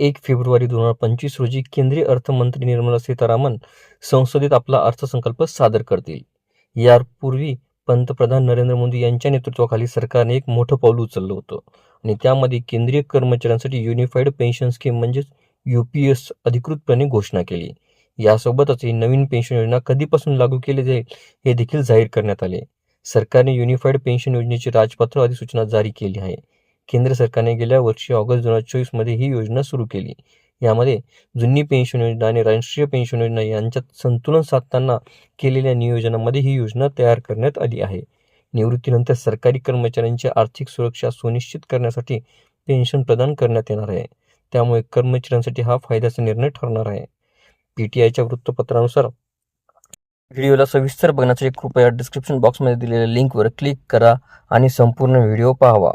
एक फेब्रुवारी दोन हजार पंचवीस रोजी केंद्रीय अर्थमंत्री निर्मला सीतारामन संसदेत आपला अर्थसंकल्प सादर करतील. यापूर्वी पंतप्रधान नरेंद्र मोदी यांच्या नेतृत्वाखाली सरकारने एक मोठं पाऊल उचललं होतं आणि त्यामध्ये केंद्रीय कर्मचाऱ्यांसाठी युनिफाईड पेन्शन स्कीम म्हणजेच यू पी एस अधिकृतपणे घोषणा केली. यासोबतच ही नवीन पेन्शन योजना कधीपासून लागू केली जाईल हे देखील जाहीर करण्यात आले. सरकारने युनिफाईड पेन्शन योजनेची राजपत्र अधिसूचना जारी केली आहे. केंद्र सरकारने गेल्या वर्षी ऑगस्ट दोन हजार चोवीसमध्ये ही योजना सुरू केली. यामध्ये जुनी पेन्शन योजना आणि राष्ट्रीय पेन्शन योजना यांच्यात संतुलन साधताना केलेल्या नियोजनामध्ये ही योजना तयार करण्यात आली आहे. निवृत्तीनंतर सरकारी कर्मचाऱ्यांची आर्थिक सुरक्षा सुनिश्चित करण्यासाठी पेन्शन प्रदान करण्यात येणार आहे. त्यामुळे कर्मचाऱ्यांसाठी हा फायद्याचा निर्णय ठरणार आहे. पी टी आयच्या वृत्तपत्रानुसार व्हिडिओला सविस्तर बघण्यासाठी कृपया डिस्क्रिप्शन बॉक्समध्ये दिलेल्या लिंकवर क्लिक करा आणि संपूर्ण व्हिडिओ पाहावा.